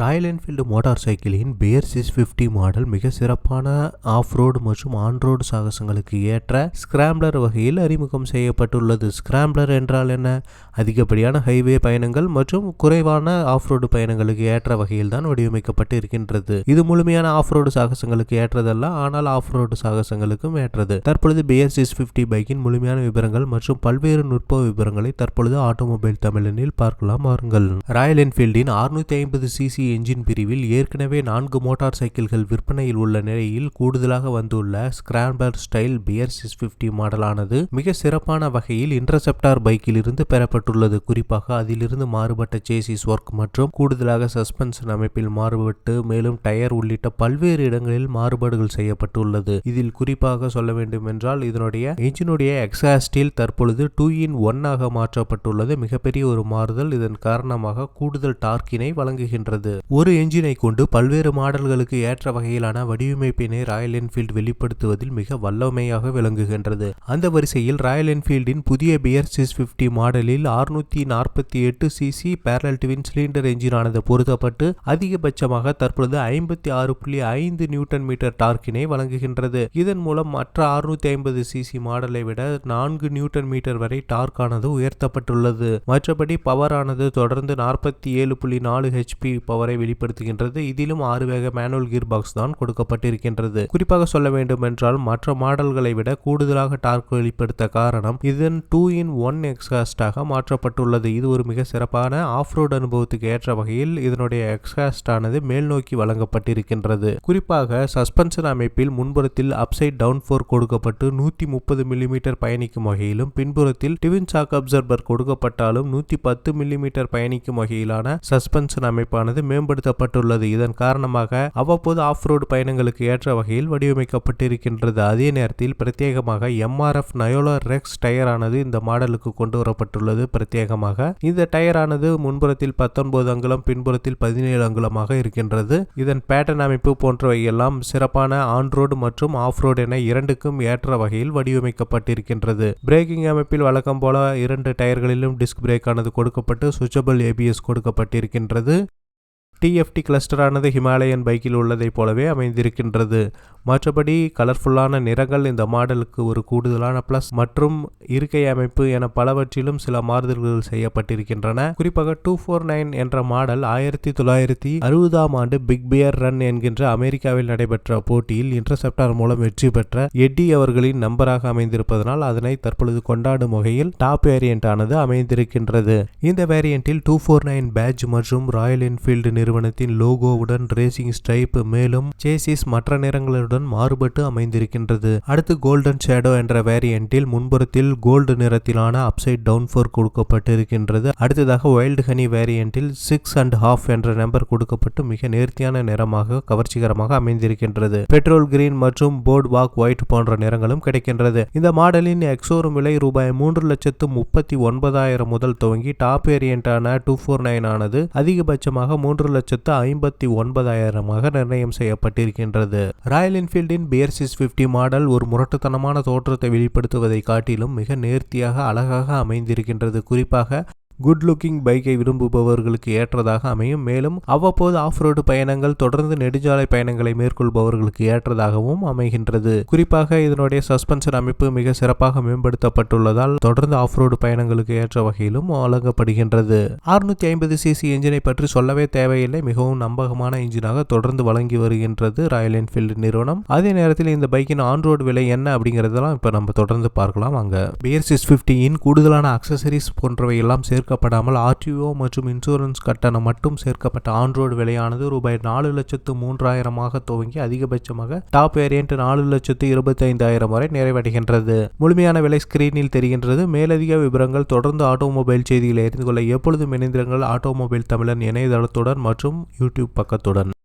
Royal Enfield motor சைக்கிளின் pier சிஸ் fifty model மிக சிறப்பான ஆஃப் ரோடு மற்றும் ஆன்ரோடு சாகசங்களுக்கு ஏற்ற ஸ்கிராம்ப்ளர் வகையில் அறிமுகம் செய்யப்பட்டுள்ளது. ஸ்கிராம்ப்ளர் என்றால் என்ன? அதிகப்படியான ஹைவே பயணங்கள் மற்றும் குறைவான ஆஃப் ரோடு பயணங்களுக்கு ஏற்ற வகையில் தான் வடிவமைக்கப்பட்டு இருக்கின்றது. இது முழுமையான ஆஃப் ரோடு சாகசங்களுக்கு ஏற்றதல்ல ஆனால் ஆஃப் ரோடு சாகசங்களுக்கும் ஏற்றது. தற்பொழுது பியர் சிஸ் ஃபிஃப்டி பைக்கின் முழுமையான விவரங்கள் மற்றும் பல்வேறு நுட்ப விவரங்களை தற்பொழுது ஆட்டோமொபைல் தமிழனில் பார்க்கலாம் வாருங்கள். ராயல் என்ஃபீல்டின் அறுநூத்தி ஐம்பது சிசி என்ஜின் பிரிவில் ஏற்கனவே நான்கு மோட்டார் சைக்கிள்கள் விற்பனையில் உள்ள நிலையில் கூடுதலாக வந்துள்ள scrambler style bear six fifty மாடலானது மிக சிறப்பான வகையில் இன்டர்செப்டார் பைக்கில் இருந்து பெறப்பட்டுள்ளது. குறிப்பாக அதிலிருந்து மாறுபட்ட சேசிஸ் ஒர்க் மற்றும் கூடுதலாக சஸ்பென்ஷன் அமைப்பில் மாறுபட்டு மேலும் டயர் உள்ளிட்ட பல்வேறு இடங்களில் மாறுபாடுகள் செய்யப்பட்டுள்ளது. இதில் குறிப்பாக சொல்ல வேண்டும் என்றால் இதனுடைய என்ஜினுடைய எக்ஸாஸ்டில் தற்பொழுது டூ இன் ஒன்னாக மாற்றப்பட்டுள்ளது. மிகப்பெரிய ஒரு மாறுதல் இதன் காரணமாக கூடுதல் டார்க்கினை வழங்குகின்றது. ஒரு என்ஜினை கொண்டு பல்வேறு மாடல்களுக்கு ஏற்ற வகையிலான வடிவமைப்பினை ராயல் என்ஃபீல்டு வெளிப்படுத்துவதில் மிக வல்லமையாக விளங்குகின்றது. அந்த வரிசையில் ராயல் என்ஃபீல்டின் புதிய பியர் சிஸ் பிப்டி மாடலில் அறுநூத்தி நாற்பத்தி எட்டு சிசி பேரல் ட்வின் சிலிண்டர் என்ஜினானது பொருத்தப்பட்டு அதிகபட்சமாக தற்பொழுது ஐம்பத்தி ஆறு புள்ளி ஐந்து நியூட்டன் மீட்டர் டார்க்கினை வழங்குகின்றது. இதன் மூலம் மற்ற அறுநூத்தி ஐம்பது சிசி மாடலை விட நான்கு நியூட்டன் மீட்டர் வரை டார்க்கானது உயர்த்தப்பட்டுள்ளது. மற்றபடி பவர் ஆனது தொடர்ந்து நாற்பத்தி ஏழு புள்ளி நாலு ஹெச்பி பவர் வெளிப்படுத்துகின்றது. இதிலும் ஆறு வேக மேனுவல் கீர் பாக்ஸ் தான் கொடுக்கப்பட்டிருக்கின்றது. குறிப்பாக சொல்ல வேண்டும் என்றால் மற்ற மாடல்களை விட கூடுதலாக டார்க் வெளிப்படுத்த காரணம் இதன் டூ இன் ஒன் எக்ஸாஸ்டாக மாற்றப்பட்டுள்ளது. இது ஒரு மிக சிறப்பான ஆஃப் ரோடு அனுபவத்துக்கு ஏற்ற வகையில் இதனுடைய எக்ஸாஸ்ட் ஆனது மேல் நோக்கி வழங்கப்பட்டிருக்கின்றது. குறிப்பாக சஸ்பென்ஷன் அமைப்பில் முன்புறத்தில் அப்சைட் டவுன் ஃபோர் கொடுக்கப்பட்டு நூத்தி முப்பது மில்லிமீட்டர் பயணிக்கும் வகையிலும் பின்புறத்தில் டிவின் சாக் அப்சர்வர் கொடுக்கப்பட்டாலும் நூத்தி பத்து மில்லிமீட்டர் பயணிக்கும் வகையிலான சஸ்பென்ஷன் அமைப்பானது மேம்படுத்தப்பட்டுள்ளது. இதன் காரணமாக அவ்வப்போது ஆஃப் ரோடு பயணங்களுக்கு ஏற்ற வகையில் வடிவமைக்கப்பட்டிருக்கின்றது. அதே நேரத்தில் பிரத்யேகமாக எம்ஆர்எஃப் நயோலா ரெக்ஸ் டயரானது இந்த மாடலுக்கு கொண்டு வரப்பட்டுள்ளது. பிரத்யேகமாக இந்த டயரானது முன்புறத்தில் பத்தொன்பது அங்குலம் பின்புறத்தில் பதினேழு அங்குலமாக இருக்கின்றது. இதன் பேட்டர்ன் அமைப்பு போன்றவை எல்லாம் சிறப்பான ஆன் ரோடு மற்றும் ஆஃப் ரோடு என இரண்டுக்கும் ஏற்ற வகையில் வடிவமைக்கப்பட்டிருக்கின்றது. பிரேக்கிங் அமைப்பில் வழக்கம் போல இரண்டு டயர்களிலும் டிஸ்க் பிரேக்கானது கொடுக்கப்பட்டு சுவிச்சபிள் ஏபிஎஸ் கொடுக்கப்பட்டிருக்கின்றது. டிஎஃப்டி கிளஸ்டரானது ஹிமாலயன் பைக்கில் உள்ளதைப் போலவே அமைந்திருக்கின்றது. மற்றபடி கலர்ஃபுல்லான நிறங்கள் இந்த மாடலுக்கு ஒரு கூடுதலான ப்ளஸ் மற்றும் இருக்கை அமைப்பு என பலவற்றிலும் சில மாறுதல்கள் செய்யப்பட்டிருக்கின்றன. குறிப்பாக டூ ஃபோர் நைன் என்ற மாடல் ஆயிரத்தி தொள்ளாயிரத்தி அறுபதாம் ஆண்டு பிக் பியர் ரன் என்கின்ற அமெரிக்காவில் நடைபெற்ற போட்டியில் இன்டர்செப்டார் மூலம் வெற்றி பெற்ற எட்டி அவர்களின் நம்பராக அமைந்திருப்பதனால் அதனை தற்பொழுது கொண்டாடும் வகையில் டாப் வேரியண்ட் ஆனது அமைந்திருக்கின்றது. இந்த வேரியண்டில் டூ ஃபோர் நைன் பேட்ச் மற்றும் ராயல் என்ஃபீல்டு நிறுவனத்தின் லோகோவுடன் ரேசிங் ஸ்ட்ரைப் மேலும் சேசிஸ் மற்ற நிறங்களுடன் மாறுபட்டு அமைந்திருக்கின்றது. அடுத்து கோல்டன் ஷேடோ என்ற வேரியண்டில் முன்புறத்தில் கோல்டு நிறத்திலான அப்சைட் டவுன் ஃபோர் கொடுக்கப்பட்டிருக்கின்றது. அடுத்ததாக வைல்டு ஹனி வேரியண்டில் சிக்ஸ் அண்ட் ஹாஃப் என்ற நம்பர் கொடுக்கப்பட்டு மிக நேர்த்தியான நிறமாக கவர்ச்சிகரமாக அமைந்திருக்கின்றது. பெட்ரோல் கிரீன் மற்றும் போர்ட் வாக் ஒயிட் போன்ற நிறங்களும் கிடைக்கின்றது. இந்த மாடலின் எக்ஸோரும் விலை ரூபாய் மூன்று லட்சத்து முப்பத்தி ஒன்பதாயிரம் முதல் துவங்கி டாப் வேரியண்டான டூ ஃபோர் நைன் ஆனது அதிகபட்சமாக மூன்று லட்சத்து ஐம்பத்தி ஒன்பதாயிரமாக நிர்ணயம் செய்யப்பட்டிருக்கின்றது. ராயல் என்ஃபீல்டின் பியர்சிஸ் பிப்டி மாடல் ஒரு முரட்டுத்தனமான தோற்றத்தை வெளிப்படுத்துவதை காட்டிலும் மிக நேர்த்தியாக அழகாக அமைந்திருக்கின்றது. குறிப்பாக குட் லுக்கிங் பைக்கை விரும்புபவர்களுக்கு ஏற்றதாக அமையும். மேலும் அவ்வப்போது ஆஃப் ரோடு பயணங்கள் தொடர்ந்து நெடுஞ்சாலை பயணங்களை மேற்கொள்பவர்களுக்கு ஏற்றதாகவும் அமைகின்றது. குறிப்பாக இதனுடைய சஸ்பென்ஷன் அமைப்பு மிக சிறப்பாக மேம்படுத்தப்பட்டுள்ளதால் தொடர்ந்து ஆஃப் ரோடு பயணங்களுக்கு ஏற்ற வகையிலும் வழங்கப்படுகின்றது. அறுநூத்தி ஐம்பது சிசி என்ஜினை பற்றி சொல்லவே தேவையில்லை. மிகவும் நம்பகமான இன்ஜினாக தொடர்ந்து வழங்கி வருகின்றது ராயல் என்ஃபீல்டு நிறுவனம். அதே நேரத்தில் இந்த பைக்கின் ஆன் ரோடு விலை என்ன அப்படிங்கிறதெல்லாம் இப்போ நம்ம தொடர்ந்து பார்க்கலாம். அங்க. பியர் சிக்ஸ் ஃபிஃப்டியின் கூடுதலான அக்சசரிஸ் போன்றவை எல்லாம் சேர்க்க சேர்க்கப்படாமல் ஆர்டிஓ மற்றும் இன்சூரன்ஸ் கட்டணம் மட்டும் சேர்க்கப்பட்ட ஆன்ரோடு விலையானது ரூபாய் நாலு லட்சத்து மூன்றாயிரமாக துவங்கி அதிகபட்சமாக டாப் வேரியன்ட் நாலு லட்சத்து இருபத்தி ஐந்தாயிரம் வரை நிறைவடைகின்றது. முழுமையான விலை ஸ்கிரீனில் தெரிகின்றது. மேலதிக விவரங்கள் தொடர்ந்து ஆட்டோமொபைல் செய்திகளை அறிந்து கொள்ள எப்பொழுதும் இணைந்திருங்கள். ஆட்டோமொபைல் தமிழன் இணையதளத்துடன் மற்றும் யூடியூப் பக்கத்துடன்.